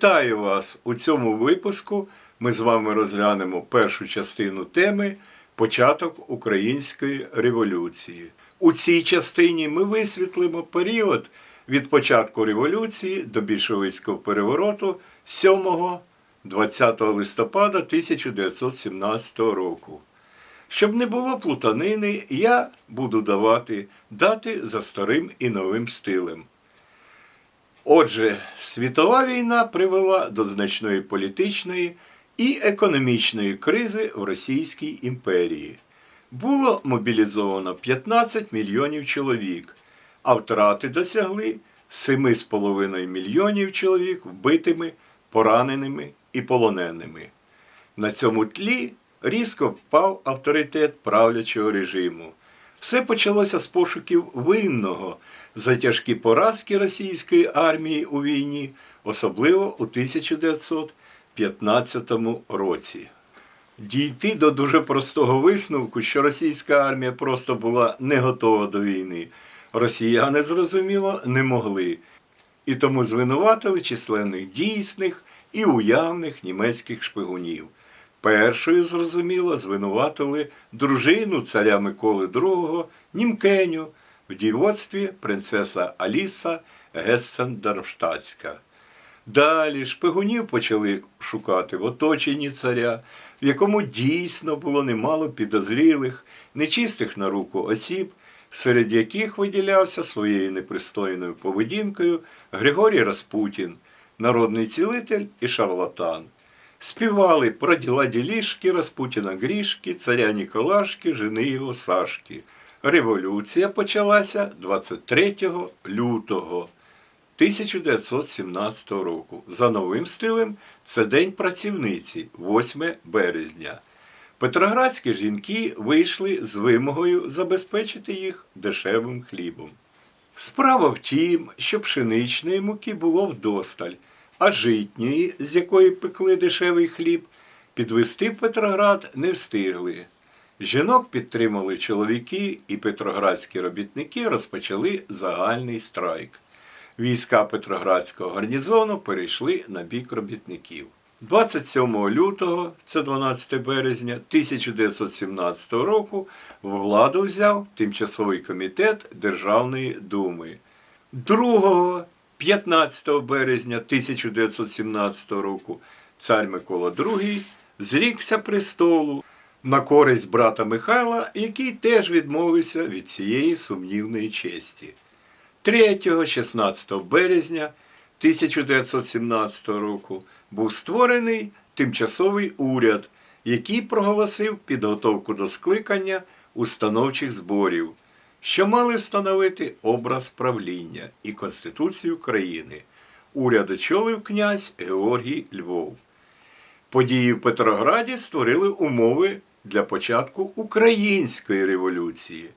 Вітаю вас! У цьому випуску ми з вами розглянемо першу частину теми Початок Української революції. У цій частині ми висвітлимо період від початку революції до більшовицького перевороту 7-20 листопада 1917 року. Щоб не було плутанини, я буду давати дати за старим і новим стилем. Отже, світова війна привела до значної політичної і економічної кризи в Російській імперії. Було мобілізовано 15 мільйонів чоловік, а втрати досягли 7,5 мільйонів чоловік вбитими, пораненими і полоненими. На цьому тлі різко впав авторитет правлячого режиму. Все почалося з пошуків винного за тяжкі поразки російської армії у війні, особливо у 1915 році. Дійти до дуже простого висновку, що російська армія просто була не готова до війни, росіяни, зрозуміло, не могли. І тому звинуватили численних дійсних і уявних німецьких шпигунів. Першою, зрозуміло, звинуватили дружину царя Миколи II Німкеню в дівоцтві принцеса Аліса Гессен-Дармштадтська. Далі шпигунів почали шукати в оточенні царя, в якому дійсно було немало підозрілих, нечистих на руку осіб, серед яких виділявся своєю непристойною поведінкою Григорій Распутін, народний цілитель і шарлатан. Співали про діла ділішки Распутіна Грішки, царя Ніколашки, жени його Сашки. Революція почалася 23 лютого 1917 року. За новим стилем це День працівниці, 8 березня. Петроградські жінки вийшли з вимогою забезпечити їх дешевим хлібом. Справа в тім, що пшеничної муки було вдосталь, а житньої, з якої пекли дешевий хліб, підвести в Петроград не встигли. Жінок підтримали чоловіки, і петроградські робітники розпочали загальний страйк. Війська Петроградського гарнізону перейшли на бік робітників. 27 лютого, це 12 березня 1917 року, владу взяв тимчасовий комітет Державної думи. 2 15 березня 1917 року цар Микола II зрікся престолу на користь брата Михайла, який теж відмовився від цієї сумнівної честі. 3-16 березня 1917 року був створений тимчасовий уряд, який проголосив підготовку до скликання установчих зборів, що мали встановити образ правління і Конституцію країни. Уряд очолив князь Георгій Львов. Події в Петрограді створили умови для початку української революції.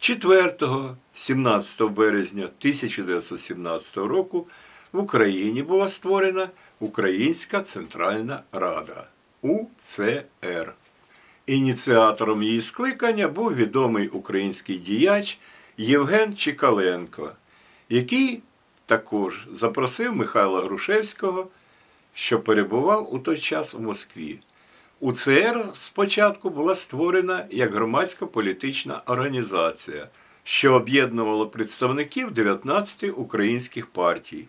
4-17 березня 1917 року в Україні була створена Українська Центральна Рада УЦР. Ініціатором її скликання був відомий український діяч Євген Чікаленко, який також запросив Михайла Грушевського, що перебував у той час у Москві. УЦР спочатку була створена як громадська політична організація, що об'єднувала представників 19 українських партій,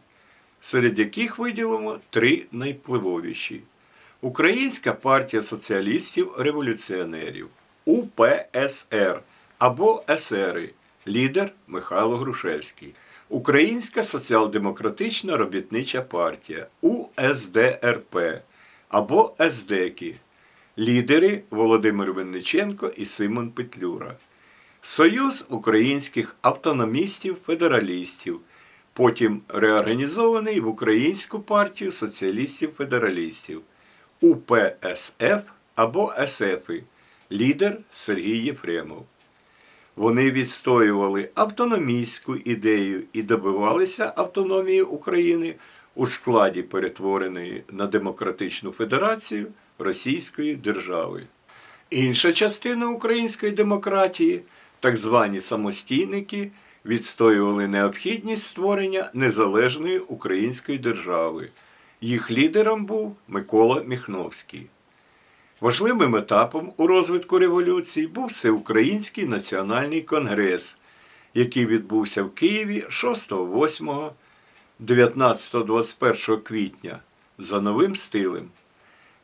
серед яких виділимо три найвпливовіші. Українська партія соціалістів-революціонерів УПСР або СРи, лідер Михайло Грушевський. Українська соціал-демократична робітнича партія УСДРП або СДЕКи, лідери Володимир Винниченко і Симон Петлюра. Союз українських автономістів-федералістів, потім реорганізований в Українську партію соціалістів-федералістів УПСФ або СФи, лідер Сергій Єфремов. Вони відстоювали автономістську ідею і добивалися автономії України у складі перетвореної на демократичну федерацію Російської держави. Інша частина української демократії, так звані самостійники, відстоювали необхідність створення незалежної української держави, Їх лідером був Микола Міхновський. Важливим етапом у розвитку революції був Всеукраїнський національний конгрес, який відбувся в Києві 6, 8, 19-21 квітня за новим стилем.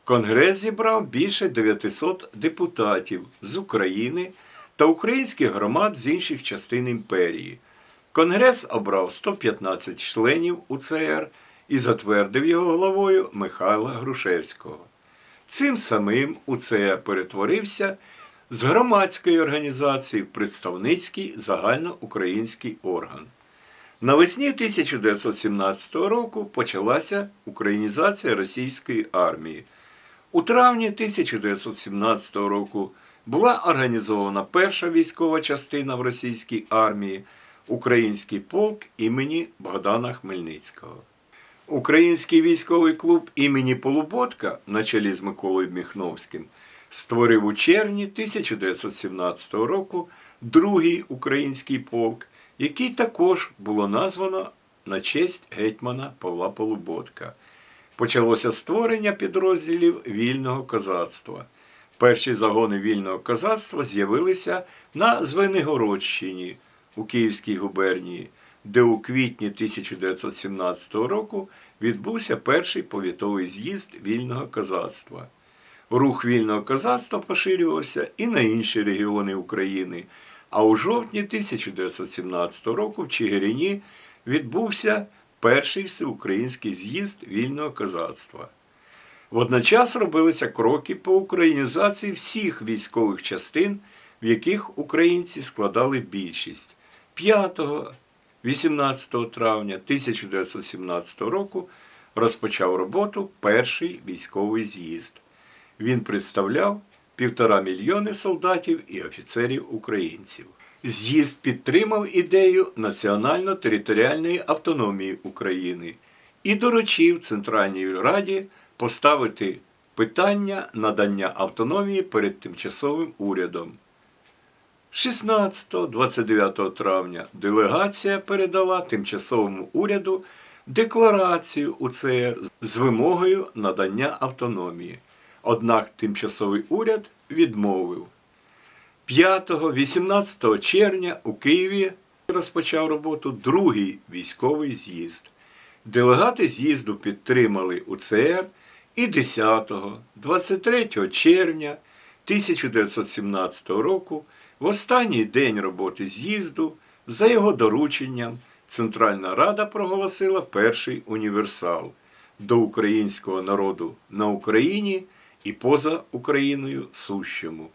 Конгрес зібрав більше 900 депутатів з України та українських громад з інших частин імперії. Конгрес обрав 115 членів УЦР і затвердив його головою Михайла Грушевського. Цим самим УЦР перетворився з громадської організації в представницький загальноукраїнський орган. Навесні 1917 року почалася українізація російської армії. У травні 1917 року була організована перша військова частина в російській армії Український полк імені Богдана Хмельницького. Український військовий клуб імені Полуботка на чолі з Миколою Міхновським створив у червні 1917 року другий український полк, який також було названо на честь гетьмана Павла Полуботка. Почалося створення підрозділів вільного козацтва. Перші загони вільного козацтва з'явилися на Звенигородщині у Київській губернії, де у квітні 1917 року відбувся перший повітовий з'їзд вільного козацтва. Рух вільного козацтва поширювався і на інші регіони України. А у жовтні 1917 року в Чигирині відбувся перший всеукраїнський з'їзд вільного козацтва. Водночас робилися кроки по українізації всіх військових частин, в яких українці складали більшість. 5-18 травня 1917 року розпочав роботу перший військовий з'їзд. Він представляв півтора мільйони солдатів і офіцерів українців. З'їзд підтримав ідею національно-територіальної автономії України і доручив Центральній Раді поставити питання надання автономії перед тимчасовим урядом. 16-29 травня делегація передала тимчасовому уряду декларацію УЦР з вимогою надання автономії. Однак тимчасовий уряд відмовив. 5-18 червня у Києві розпочав роботу другий військовий з'їзд. Делегати з'їзду підтримали УЦР і 10-23 червня 1917 року, в останній день роботи з'їзду, за його дорученням, Центральна Рада проголосила перший універсал до українського народу на Україні і поза Україною сущому,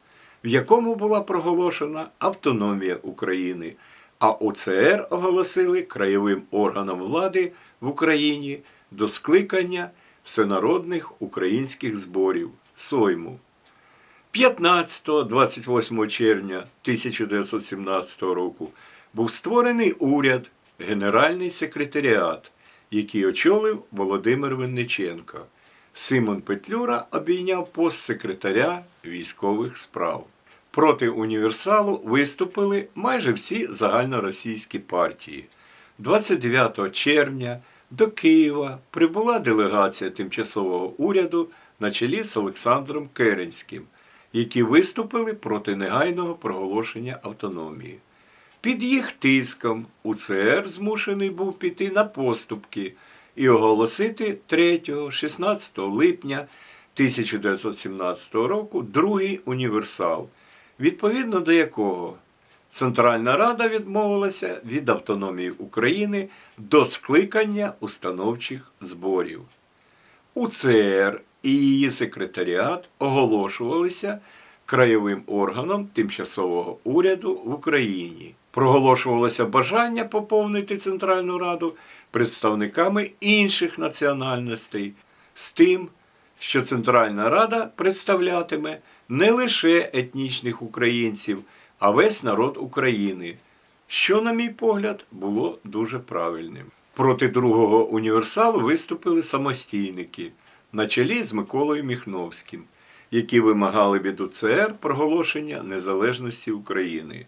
в якому була проголошена автономія України, а УЦР оголосили краєвим органом влади в Україні до скликання всенародних українських зборів Сойму. 15-28 червня 1917 року був створений уряд, Генеральний секретаріат, який очолив Володимир Винниченко. Симон Петлюра обійняв пост секретаря військових справ. Проти універсалу виступили майже всі загальноросійські партії. 29 червня до Києва прибула делегація тимчасового уряду на чолі з Олександром Керенським, які виступили проти негайного проголошення автономії. Під їх тиском УЦР змушений був піти на поступки і оголосити 3-16 липня 1917 року другий універсал, відповідно до якого Центральна Рада відмовилася від автономії України до скликання установчих зборів. УЦР і її секретаріат оголошувалися краєвим органом тимчасового уряду в Україні. Проголошувалося бажання поповнити Центральну Раду представниками інших національностей з тим, що Центральна Рада представлятиме не лише етнічних українців, а весь народ України, що, на мій погляд, було дуже правильним. Проти другого універсалу виступили самостійники на чолі з Миколою Міхновським, які вимагали від УЦР проголошення незалежності України.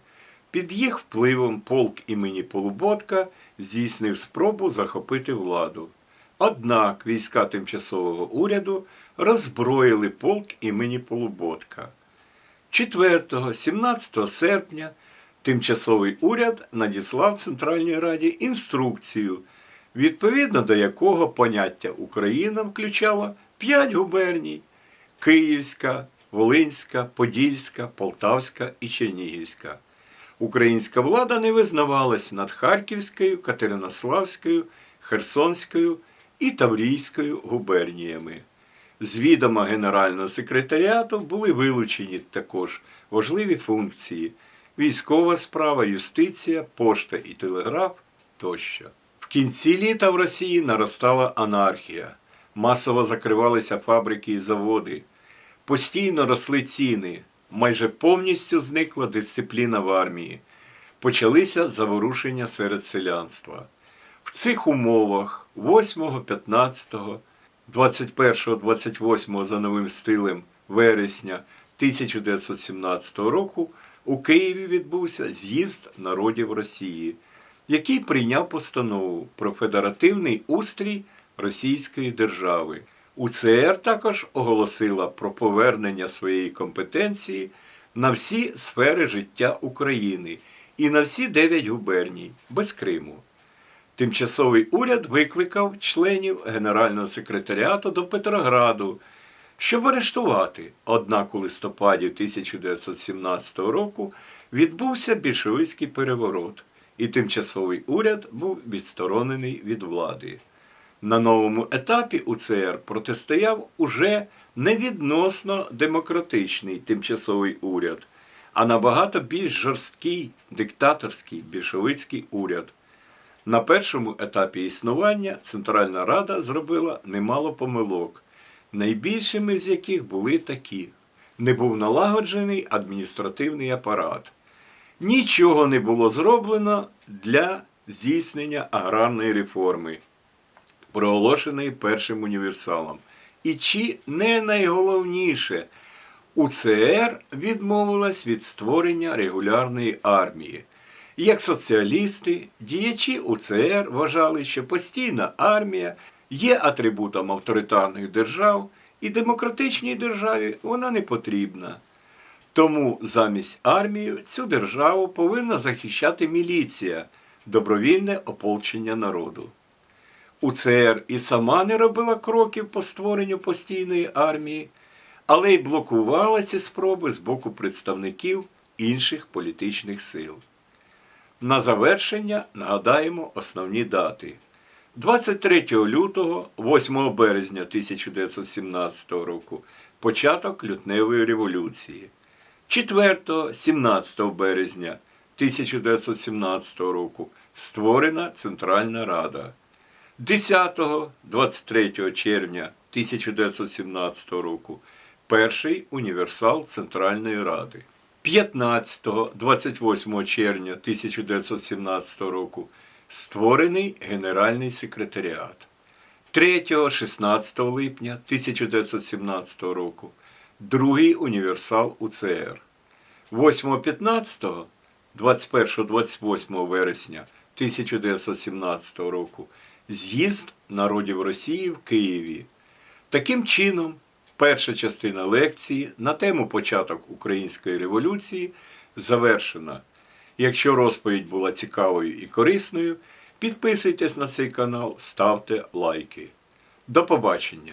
Під їх впливом полк імені Полуботка здійснив спробу захопити владу. Однак війська тимчасового уряду роззброїли полк імені Полуботка. 4-17 серпня тимчасовий уряд надіслав Центральній Раді інструкцію, відповідно до якого поняття Україна включало 5 губерній Київська, Волинська, Подільська, Полтавська і Чернігівська. Українська влада не визнавалась над Харківською, Катеринославською, Херсонською і Таврійською губерніями. З відома Генерального секретаріату були вилучені також важливі функції військова справа, юстиція, пошта і телеграф тощо. В кінці літа в Росії наростала анархія, масово закривалися фабрики і заводи, постійно росли ціни, майже повністю зникла дисципліна в армії, почалися заворушення серед селянства. В цих умовах 8, 15, 21, 28 за новим стилем вересня 1917 року у Києві відбувся з'їзд народів Росії, який прийняв постанову про федеративний устрій Російської держави. УЦР також оголосила про повернення своєї компетенції на всі сфери життя України і на всі дев'ять губерній без Криму. Тимчасовий уряд викликав членів Генерального секретаріату до Петрограду, щоб арештувати. Однак у листопаді 1917 року відбувся більшовицький переворот, і тимчасовий уряд був відсторонений від влади. На новому етапі УЦР протистояв уже не відносно демократичний тимчасовий уряд, а набагато більш жорсткий диктаторський більшовицький уряд. На першому етапі існування Центральна Рада зробила немало помилок, найбільшими з яких були такі: не був налагоджений адміністративний апарат. Нічого не було зроблено для здійснення аграрної реформи, проголошеної першим універсалом. І чи не найголовніше, УЦР відмовилась від створення регулярної армії. Як соціалісти, діячі УЦР вважали, що постійна армія є атрибутом авторитарних держав, і демократичній державі вона не потрібна. Тому замість армії цю державу повинна захищати міліція, добровільне ополчення народу. УЦР і сама не робила кроків по створенню постійної армії, але й блокувала ці спроби з боку представників інших політичних сил. На завершення нагадаємо основні дати. 23 лютого, 8 березня 1917 року початок лютневої революції. 4-17 березня 1917 року створена Центральна Рада. 10-23 червня 1917 року перший універсал Центральної Ради. 15-28 червня 1917 року створений Генеральний секретаріат. 3-16 липня 1917 року другий універсал УЦР. 8-15, 21-28 вересня 1917 року з'їзд народів Росії в Києві. Таким чином, перша частина лекції на тему початок Української революції завершена. Якщо розповідь була цікавою і корисною, підписуйтесь на цей канал, ставте лайки. До побачення!